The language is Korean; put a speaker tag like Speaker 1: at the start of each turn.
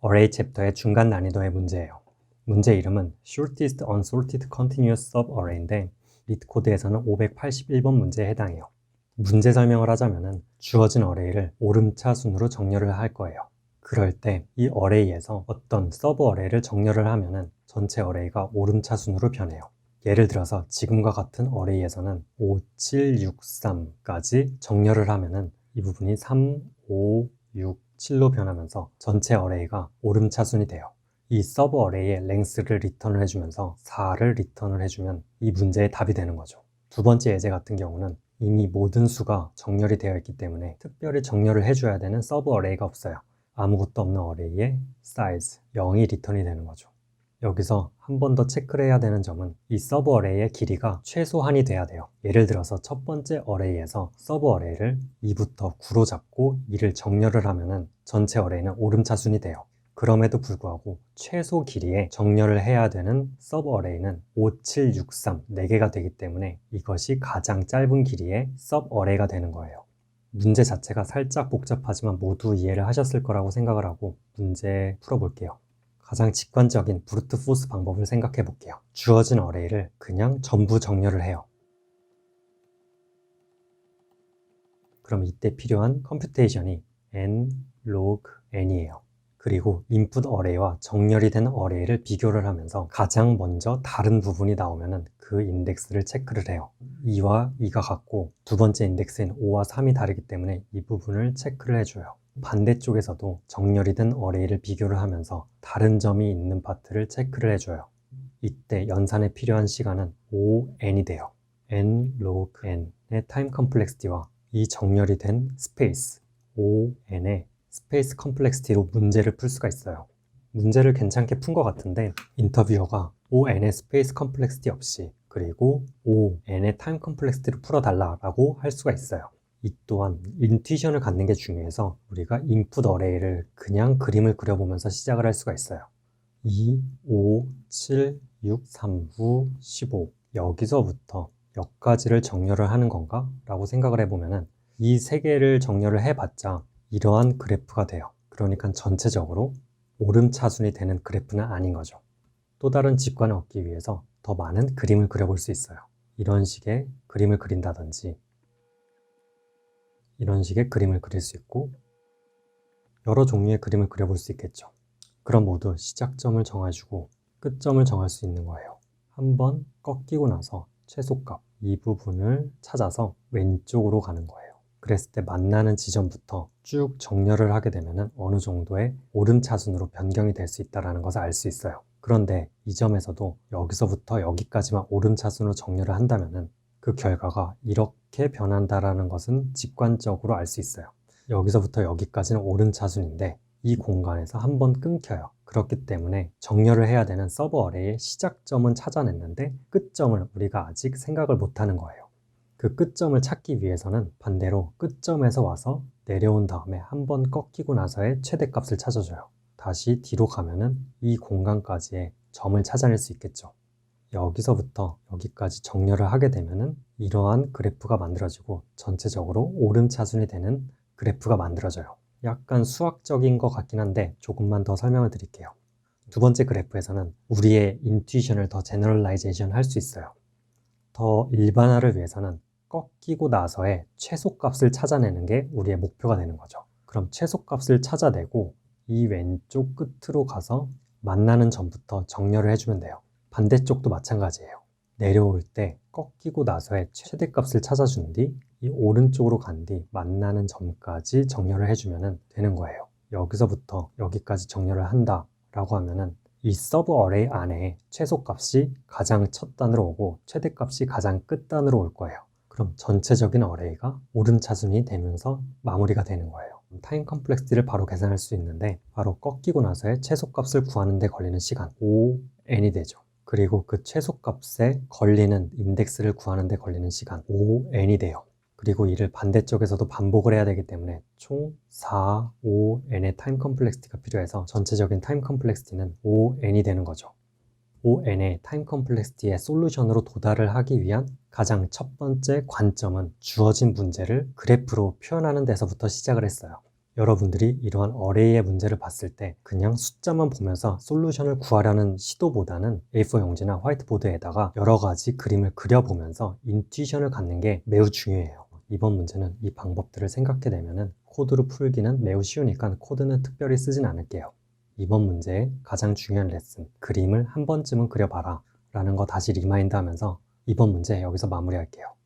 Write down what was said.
Speaker 1: 어레이 챕터의 중간 난이도의 문제예요. 문제 이름은 Shortest Unsorted Continuous Subarray인데 리트 코드에서는 581번 문제에 해당해요. 문제 설명을 하자면은 주어진 어레이를 오름차 순으로 정렬을 할 거예요. 그럴 때 이 어레이에서 어떤 서브 어레이를 정렬을 하면은 전체 어레이가 오름차 순으로 변해요. 예를 들어서 지금과 같은 어레이에서는 5, 7, 6, 3까지 정렬을 하면은 이 부분이 3, 5, 6, 7로 변하면서 전체 어레이가 오름차순이 돼요. 이 서브 어레이의 랭스를 리턴을 해주면서 4를 리턴을 해주면 이 문제의 답이 되는 거죠. 두 번째 예제 같은 경우는 이미 모든 수가 정렬이 되어 있기 때문에 특별히 정렬을 해줘야 되는 서브 어레이가 없어요. 아무것도 없는 어레이의 사이즈 0이 리턴이 되는 거죠. 여기서 한 번 더 체크를 해야 되는 점은 이 서브 어레이의 길이가 최소한이 돼야 돼요. 예를 들어서 첫 번째 어레이에서 서브 어레이를 2부터 9로 잡고 이를 정렬을 하면은 전체 어레이는 오름차순이 돼요. 그럼에도 불구하고 최소 길이에 정렬을 해야 되는 서브 어레이는 5, 7, 6, 3 4개가 되기 때문에 이것이 가장 짧은 길이의 서브 어레이가 되는 거예요. 문제 자체가 살짝 복잡하지만 모두 이해를 하셨을 거라고 생각을 하고 문제 풀어볼게요. 가장 직관적인 브루트 포스 방법을 생각해 볼게요. 주어진 어레이를 그냥 전부 정렬을 해요. 그럼 이때 필요한 컴퓨테이션이 n, log n이에요. 그리고 인풋 어레이와 정렬이 된 어레이를 비교를 하면서 가장 먼저 다른 부분이 나오면 그 인덱스를 체크를 해요. 2와 2가 같고 두 번째 인덱스인 5와 3이 다르기 때문에 이 부분을 체크를 해줘요. 반대쪽에서도 정렬이 된 어레이를 비교를 하면서 다른 점이 있는 파트를 체크를 해줘요. 이때 연산에 필요한 시간은 5n이 돼요. n log n의 타임 컴플렉시티와 이 정렬이 된 스페이스 5n의 스페이스 컴플렉시티로 문제를 풀 수가 있어요. 문제를 괜찮게 푼 것 같은데 인터뷰어가 5n의 스페이스 컴플렉시티 없이 그리고 5n의 타임 컴플렉시티를 풀어달라고 할 수가 있어요. 이 또한 인투이션을 갖는 게 중요해서 우리가 인풋 어레이를 그냥 그림을 그려보면서 시작을 할 수가 있어요. 2, 5, 7, 6, 3, 9, 15 여기서부터 여기까지를 정렬을 하는 건가? 라고 생각을 해보면은 이세 개를 정렬을 해봤자 이러한 그래프가 돼요. 그러니까 전체적으로 오름차순이 되는 그래프는 아닌 거죠. 또 다른 직관을 얻기 위해서 더 많은 그림을 그려볼 수 있어요. 이런 식의 그림을 그린다든지 이런 식의 그림을 그릴 수 있고 여러 종류의 그림을 그려볼 수 있겠죠. 그럼 모두 시작점을 정해주고 끝점을 정할 수 있는 거예요. 한번 꺾이고 나서 최소값 이 부분을 찾아서 왼쪽으로 가는 거예요. 그랬을 때 만나는 지점부터 쭉 정렬을 하게 되면 어느 정도의 오름차순으로 변경이 될 수 있다는 것을 알 수 있어요. 그런데 이 점에서도 여기서부터 여기까지만 오름차순으로 정렬을 한다면 그 결과가 이렇게 변한다라는 것은 직관적으로 알 수 있어요. 여기서부터 여기까지는 오른 차순인데 이 공간에서 한번 끊겨요. 그렇기 때문에 정렬을 해야 되는 서버 어레이의 시작점은 찾아냈는데 끝점을 우리가 아직 생각을 못하는 거예요. 그 끝점을 찾기 위해서는 반대로 끝점에서 와서 내려온 다음에 한번 꺾이고 나서의 최대값을 찾아줘요. 다시 뒤로 가면은 이 공간까지의 점을 찾아낼 수 있겠죠. 여기서부터 여기까지 정렬을 하게 되면은 이러한 그래프가 만들어지고 전체적으로 오름차순이 되는 그래프가 만들어져요. 약간 수학적인 것 같긴 한데 조금만 더 설명을 드릴게요. 두 번째 그래프에서는 우리의 인투이션을 더 제너럴라이제이션 할 수 있어요. 더 일반화를 위해서는 꺾이고 나서의 최소값을 찾아내는 게 우리의 목표가 되는 거죠. 그럼 최소값을 찾아내고 이 왼쪽 끝으로 가서 만나는 점부터 정렬을 해주면 돼요. 반대쪽도 마찬가지예요. 내려올 때 꺾이고 나서의 최대값을 찾아준 뒤 이 오른쪽으로 간 뒤 만나는 점까지 정렬을 해주면 되는 거예요. 여기서부터 여기까지 정렬을 한다 라고 하면은 이 서브 어레이 안에 최소값이 가장 첫 단으로 오고 최대값이 가장 끝 단으로 올 거예요. 그럼 전체적인 어레이가 오름차순이 되면서 마무리가 되는 거예요. 타임 컴플렉스를 바로 계산할 수 있는데 바로 꺾이고 나서의 최소값을 구하는 데 걸리는 시간 5n이 되죠. 그리고 그 최소값에 걸리는 인덱스를 구하는 데 걸리는 시간 5n이 돼요. 그리고 이를 반대쪽에서도 반복을 해야 되기 때문에 총 4, 5n의 타임 컴플렉시티가 필요해서 전체적인 타임 컴플렉시티는 5n이 되는 거죠. 5n의 타임 컴플렉시티의 솔루션으로 도달을 하기 위한 가장 첫 번째 관점은 주어진 문제를 그래프로 표현하는 데서부터 시작을 했어요. 여러분들이 이러한 어레이의 문제를 봤을 때 그냥 숫자만 보면서 솔루션을 구하려는 시도보다는 A4 용지나 화이트보드에다가 여러 가지 그림을 그려보면서 인투이션을 갖는 게 매우 중요해요. 이번 문제는 이 방법들을 생각해내면 코드로 풀기는 매우 쉬우니까 코드는 특별히 쓰진 않을게요. 이번 문제의 가장 중요한 레슨, 그림을 한 번쯤은 그려봐라 라는 거 다시 리마인드 하면서 이번 문제 여기서 마무리할게요.